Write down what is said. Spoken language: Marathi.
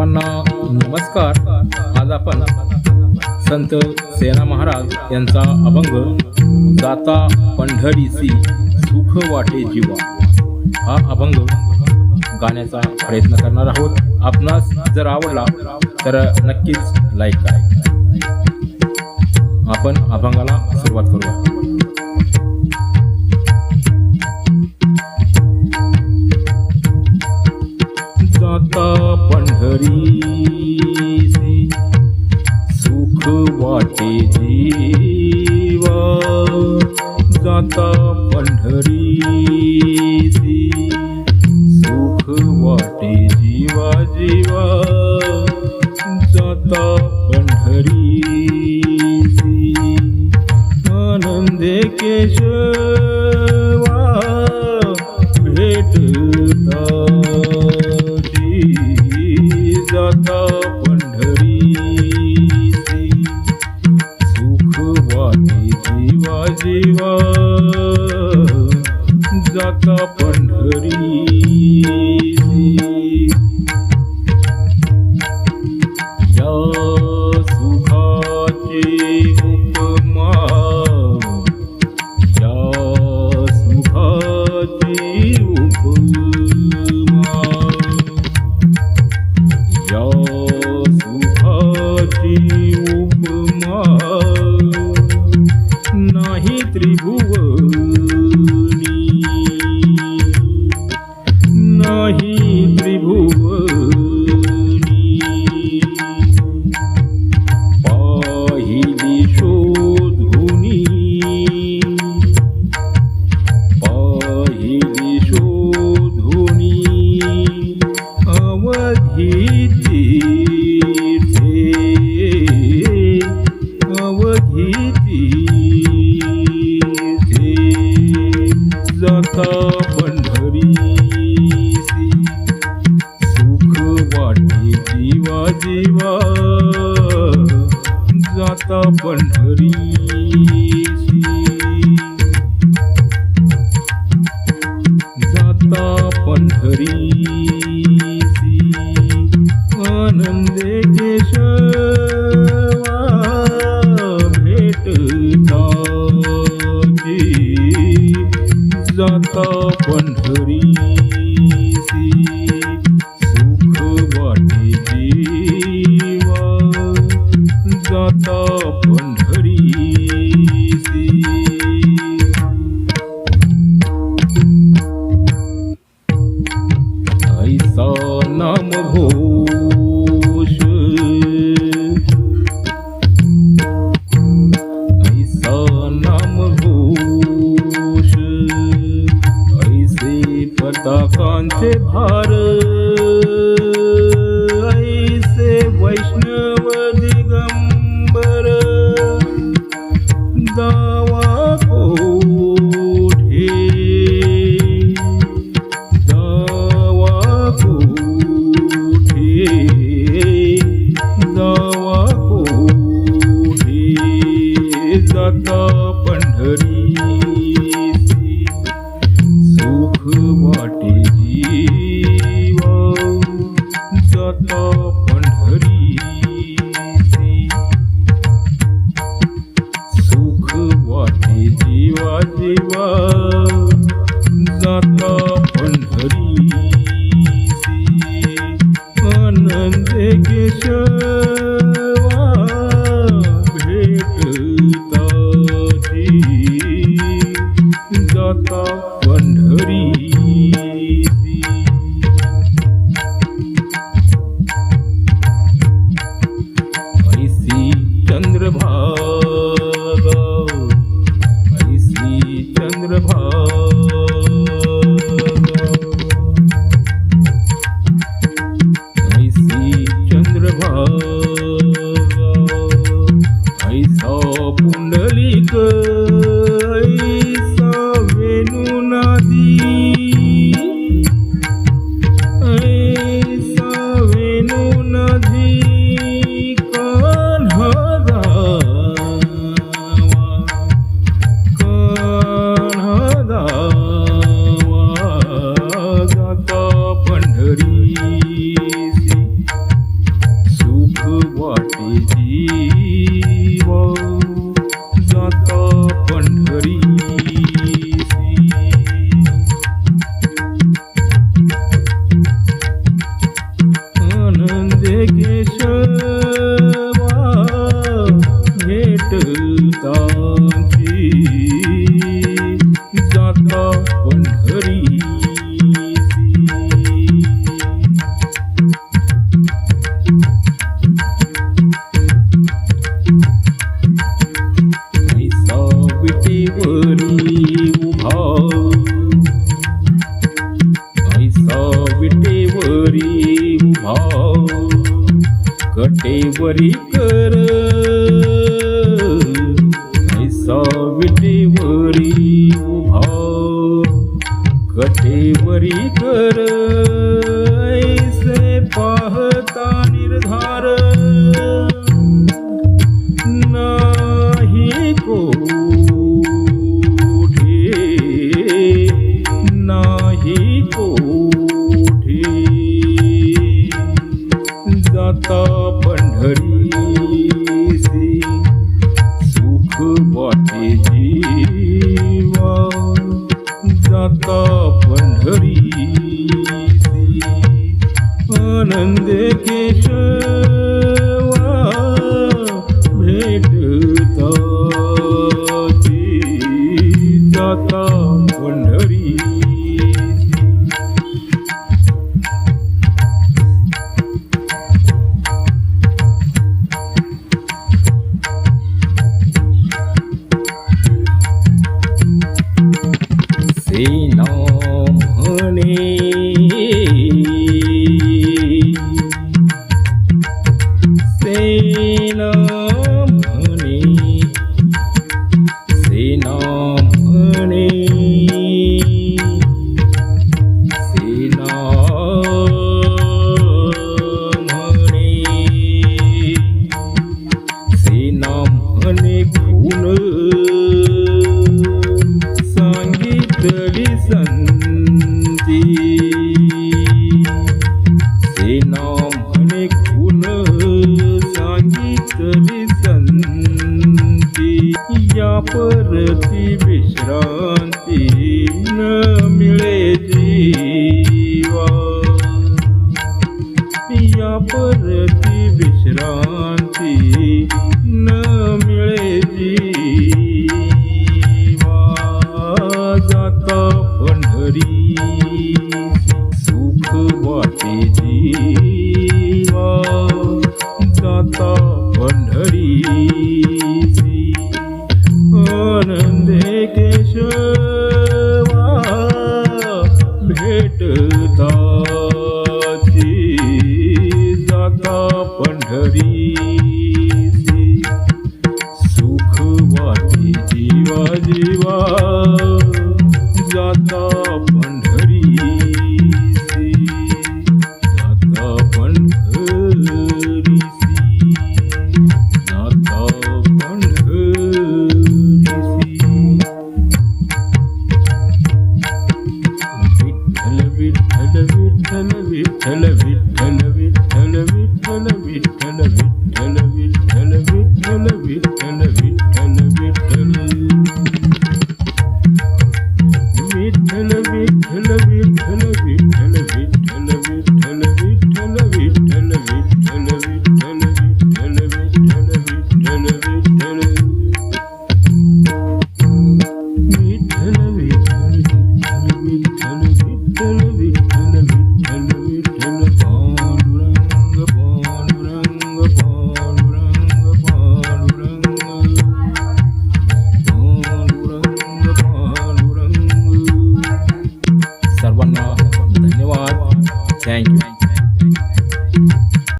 सर्वांना नमस्कार. आज आपण संत सेना महाराज यांचा अभंग जाता पंढरीसी सुख वाटे जीवा. हा अभंग गाण्याचा प्रयत्न करणार आहोत. आपणास जर आवडला तर नक्कीच लाईक करा. आपण अभंगाला सुरुवात करूया. हरी सुख वाटे जीवा। जाता पंढरी सुख वाटे जीवा जीवा। जाता पंढरी आनंदे केशवा भेट जाता पंढरी या घी पंढरीसी सुख वाटे जीवा जाता पंढरीसी ऐसा नाम घोष जाता पंढरी सुख वाटे जीवा जाता पंढरी सुख वाटे जीवा जीवा जाता जाता जी विटेवरी कर. ऐसा विटेवरी उभा. कठेवरी कर. ऐसे पाहता निर्धार. परती विश्रांती.